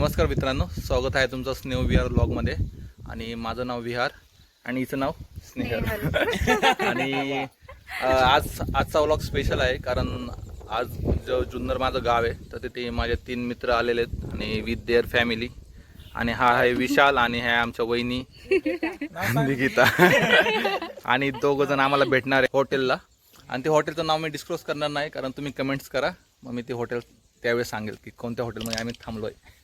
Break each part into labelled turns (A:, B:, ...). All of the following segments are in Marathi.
A: नमस्कार मित्रांनो स्वागत आहे तुमचं स्नेह विहार ब्लॉगमध्ये आणि माझं नाव विहार आणि हिचं नाव स्नेहल. आणि आज आजचा व्लॉग स्पेशल आहे कारण आज जो जुन्नर माझं गाव आहे तर तिथे माझे तीन मित्र आलेले आहेत आणि विथ देअर फॅमिली आणि हा आहे विशाल आणि ह्या आमच्या वहिनी. निकिता. आणि दोघं जण आम्हाला भेटणार आहे हॉटेलला आणि ते हॉटेलचं नाव मी डिस्क्लोज करणार नाही कारण तुम्ही कमेंट्स करा. मग मी ते हॉटेल त्यावेळेस सांगेल की कोणत्या हॉटेलमध्ये आम्ही थांबलो आहे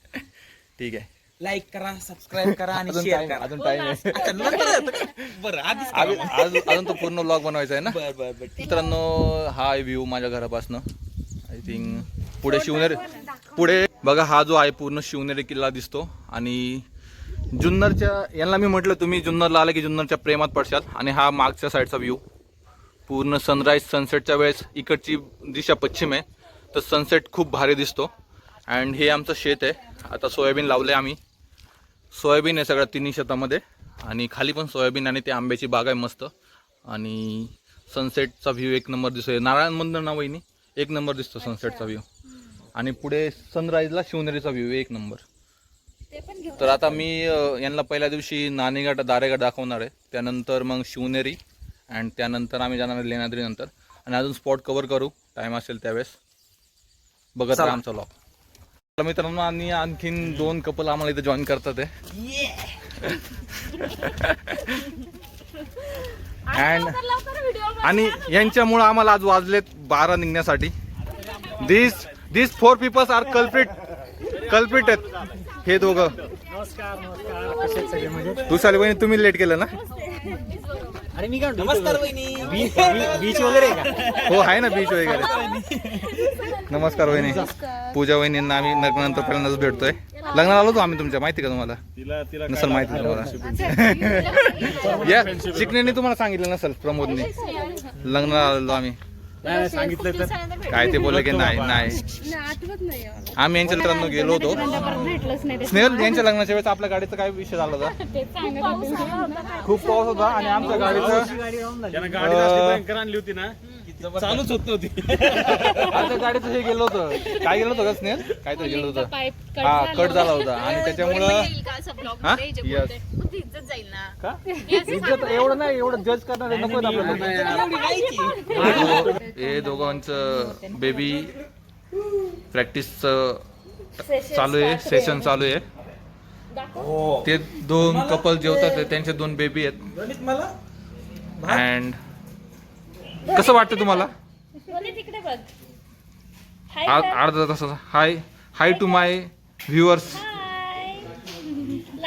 A: ठीक आहे.
B: लाईक करा सबस्क्राईब करा आणि
A: अजून
B: शेअर
A: टाइम
B: करा.
A: अजून टाइम आहे.
B: आता नंतर आता- बरं आधीच करा.
A: अजून तो पूर्ण ब्लॉग बनवायचा आहे ना?
B: बर बर बर
A: मित्रांनो हा आहे व्ह्यू माझ्या घरापासनं. आय थिंक पुढे शिवनेरी पुढे बघा हा जो आहे पूर्ण शिवनेरी किल्ला दिसतो. आणि जुन्नरच्या यांना मी म्हटलं तुम्ही जुन्नरला आले की जुन्नरच्या प्रेमात पडशाल. आणि हा मागच्या साईडचा व्ह्यू पूर्ण सनराईज सनसेटच्या वेळेस इकडची दिशा पश्चिम आहे. तर सनसेट खूप भारी दिसतो. अँड हे आमचं शेत आहे. आता सोयाबीन लावले आम्ही. सोयाबीन आहे सगळ्या तिन्ही शेतामध्ये. आणि खाली पण सोयाबीन आणि ते आंब्याची बाग आहे मस्त. आणि सनसेटचा व्ह्यू एक नंबर दिसतोय. नारायण मंदिर ना? वहिनी एक नंबर दिसतो सनसेटचा व्ह्यू आणि पुढे सनराईजला शिवनेरीचा व्ह्यू एक नंबर तर आता मी यांना पहिल्या दिवशी नाणेघाट दारेघाट दाखवणार आहे. त्यानंतर मग शिवनेरी अँड त्यानंतर आम्ही जाणार आहे लेण्याद्री नंतर आणि अजून स्पॉट कव्हर करू. टाईम असेल त्यावेळेस. बघत आमचा लॉक मित्रांनो आणि आणखीन दोन कपल आम्हाला इथे जॉईन करतात आहे अँड आणि यांच्यामुळं आम्हाला आज वाजलेत बारा निघण्यासाठी. This this four peoples are culprit culprit आहेत हे दोघं दुसऱ्या बहिणी तुम्ही लेट केलं ना?
B: अरे मी काय म्हणतो, नमस्कार वहिनी.
C: बीच वगैरे आहे का?
A: हो आहे ना बीच वगैरे. नमस्कार वहिनी. पूजा वहिनींना आम्ही लग्नानंतर पहिल्यांदाच भेटतोय. लग्नाला आलो होतो आम्ही तुमच्या माहिती का तुम्हाला?
C: तिला तिला
A: नसेल माहिती तुम्हाला. या चिकनेने तुम्हाला सांगितलं नसेल प्रमोदने. लग्नाला आलो आम्ही.
C: नाही नाही, सांगितलं तर
A: काय ते बोलले की नाही नाही
D: आठवत नाही मला.
A: आम्ही यांच्या लग्नात गेलो होतो
D: परत भेटलंच नाही ते.
A: स्नेहल यांच्या लग्नाच्या वेळेस आपल्या गाडीचा काय विषय झाला होता. खूप पाऊस होता आणि आमच्या गाडीचं
C: गाडी राहून झाली. त्यानं गाडी असली भयंकर आणली होती ना चालूच होत नव्हती.
A: आमच्या गाडीचं हे गेलो होतं. काय गेलो होतं का स्नेहल? काहीतरी गेलो होतं.
D: पाईप कट
A: हा
D: झाला
A: कट झाला होता. आणि त्याच्यामुळं हा? यस का? इज्जत एवढं नाही एवढं जज करणार नको आपल्याला. हे दोघांचं बेबी प्रॅक्टिसचं चालू आहे सेशन चालू आहे. ते दोन कपल जेवतात ते, त्यांचे दोन बेबी आहेत.
B: गणित मला?
A: अँड कसं वाटतं तुम्हाला?
D: बोले तिकडे बघ. हाय
A: आ- अर्धा तासाचा. हाय हाय टू माय व्ह्युअर्स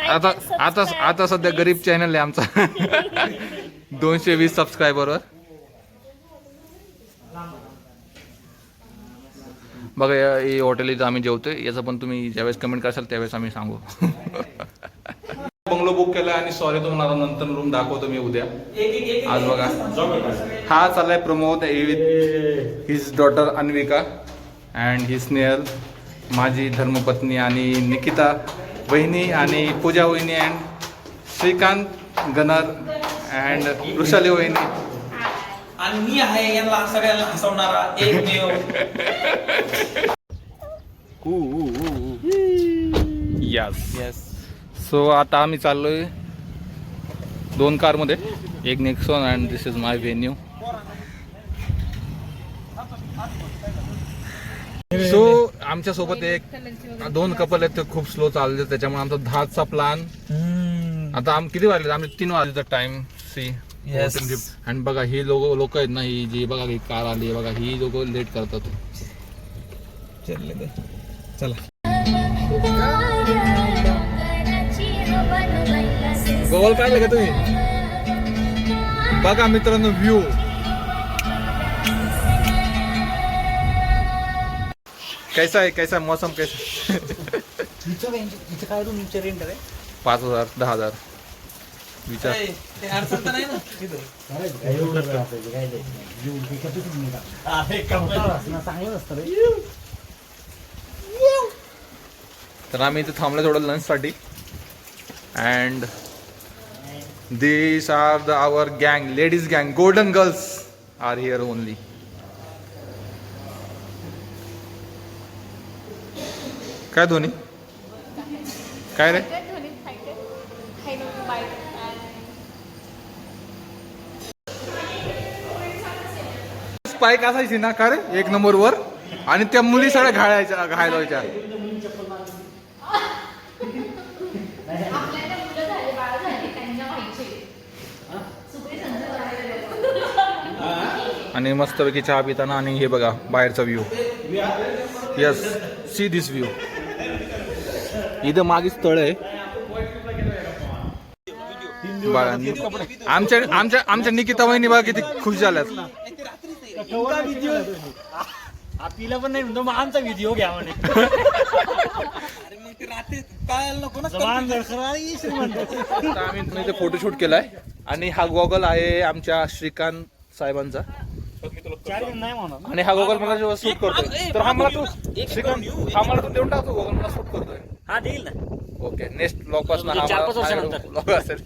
A: आता. आता आता सध्या गरीब चॅनल आहे आमचा. दोनशे वीस सबस्क्रायबरवर बघा या- ही हॉटेल इथं आम्ही जेवतोय. याचं पण तुम्ही ज्यावेळेस कमेंट कराल त्यावेळेस आम्ही सांगू. केला आणि सॉरी तुम्हाला नंतर रूम दाखवतो मी उद्या. आज बघा. हा चाललाय Pramod with his daughter Anvika and ही स्नेहल माझी धर्मपत्नी आणि निकिता वहिनी आणि पूजा वहिनी and Shrikant gunner and Vrushali वहिनी.
B: आणि मी आहे यांना सगळ्यांना हसवणारा एकमेव.
A: यस यस सो आता आम्ही चाललोय दोन कारमध्ये एक Nexon and this is my Venue so आमच्यासोबत एक दोन कपल आहेत ते खूप स्लो चालले त्याच्यामुळे आमचा दहाचा प्लान आता आम किती वाजले? आम्ही तीन वाजले टाइम सी. आणि बघा ही लोक लोक आहेत ना ही जी बघा ही कार आली बघा ही लोक लेट करतात.
B: चला
A: गोल काढलं का तुम्ही? बघा मित्रांनो व्ह्यू कैसा आहे कैसा मौसम कैसा?
B: काय रेंट आहे?
A: पाच हजार दहा हजार. विचार.
B: तर
A: आम्ही इथे थांबलो थोडं लंचसाठी अँड दिस आर द आवर गँग लेडीज गँग golden girls R here only काय धोनी काय रे? स्पाईक असायची ना का रे? एक नंबर वर आणि त्या मुली सगळ्या घालायच्या घालायच्या. आणि मस्तपैकी चहा पिताना आणि हे बघा बाहेरचा view yes see this view इथं मागे स्थळ आहे. आमच्या आमच्या आमच्या निकिता वहिनी बघा किती खुश झाल्यात.
C: तिला पण नाही म्हणतो मग आमचा व्हिडिओ घ्या म्हणे
A: फोटोशूट केलाय. आणि हा गॉगल आहे आमच्या श्रीकांत साहेबांचा. आणि हा गोगल मला जेव्हा शूट करतोय तर हा मला तू श्रीकांत हा मला तू देऊन टाकतो गोगल मला शूट करतोय.
C: हा देईल ना.
A: ओके नेक्स्ट ब्लॉग पासून हा
C: चार-पाच वर्षानंतर.
A: ब्लॉग असेल.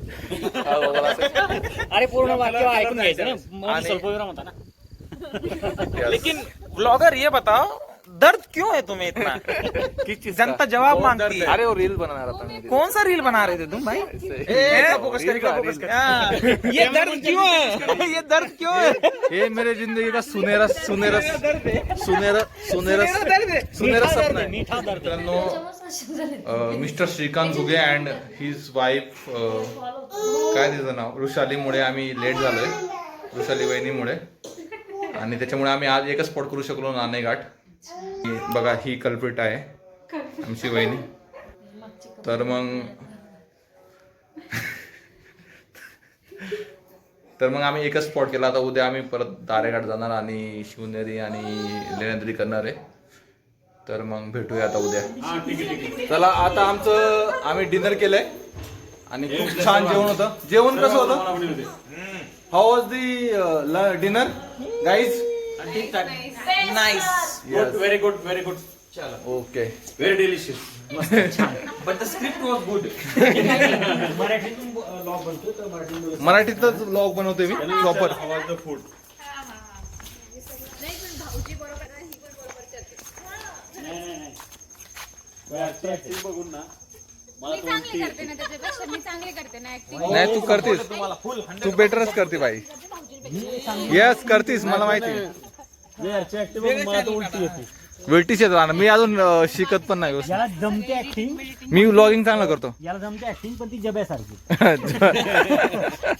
A: हा गोगल असेल.
C: अरे पूर्ण वाक्य ऐकून घ्यायचं ना मग
A: आणि-
C: होता ना.
B: लेकिन ब्लॉगर ये बताओ दर्द क्यों है तुम्हें इतना? जनता जवाब मांगती है।
A: अरे वो रील बनणार आता मी
B: कौन सा रील बना रहे थे तुम भाई?
A: फोकस कर फोकस कर
B: हाँ, ये दर्द क्यों है? ये दर्द क्यों है?
A: ये मेरे जिंदगी का सुनेरा सुनेरा सुनेरा सुनेरा सुनेरा सपना आहे
C: मीठा दर्द
A: मित्रांनो mister Shrikant Ghuge and his wife काय तिचं नाव? वृषालीमुळे आम्ही लेट झालोय. वृषाली वहिनीमुळे. आणि त्याच्यामुळे आम्ही आज एकच स्पॉट करू शकलो नाणे घाट ही बघा ही कल्पिट आहे. आमची वहिनी. तर मग तर मग आम्ही एकच स्पॉट केला. आता उद्या आम्ही परत दारेघाट जाणार आणि शिवनेरी आणि लेण्याद्री करणार आहे. तर मग भेटूया आता उद्या. चला आता आमचं आम्ही डिनर केलंय. आणि खूप छान जेवण होतं. जेवण कसं होतं? How was the dinner guys
B: nice
C: very good very good
A: okay
C: very delicious
B: but the script was good
C: मराठीतून लॉग बनतो तर
A: मराठीतच ब्लॉग बनवतोय मी प्रॉपर
C: फूड बघून ना. मला
D: मी चांगली करते ना त्याच्यापेक्षा मी चांगली करते ना ऍक्टिंग
A: नाही तू करतेस.
C: तुम्हाला फुल
A: तू बेटरच करते बाई. येस करतीस मला माहिती
C: याची ऍक्टिंग मला तर उलटी येते.
A: वेटीच येतो आणि मी अजून अं, शिकत पण नाही व्यवस्थित.
C: याला जमते ऍक्टिंग
A: मी व्लॉगिंग चांगलं करतो.
C: याला जमते ऍक्टिंग पण ती जब्यासारखी.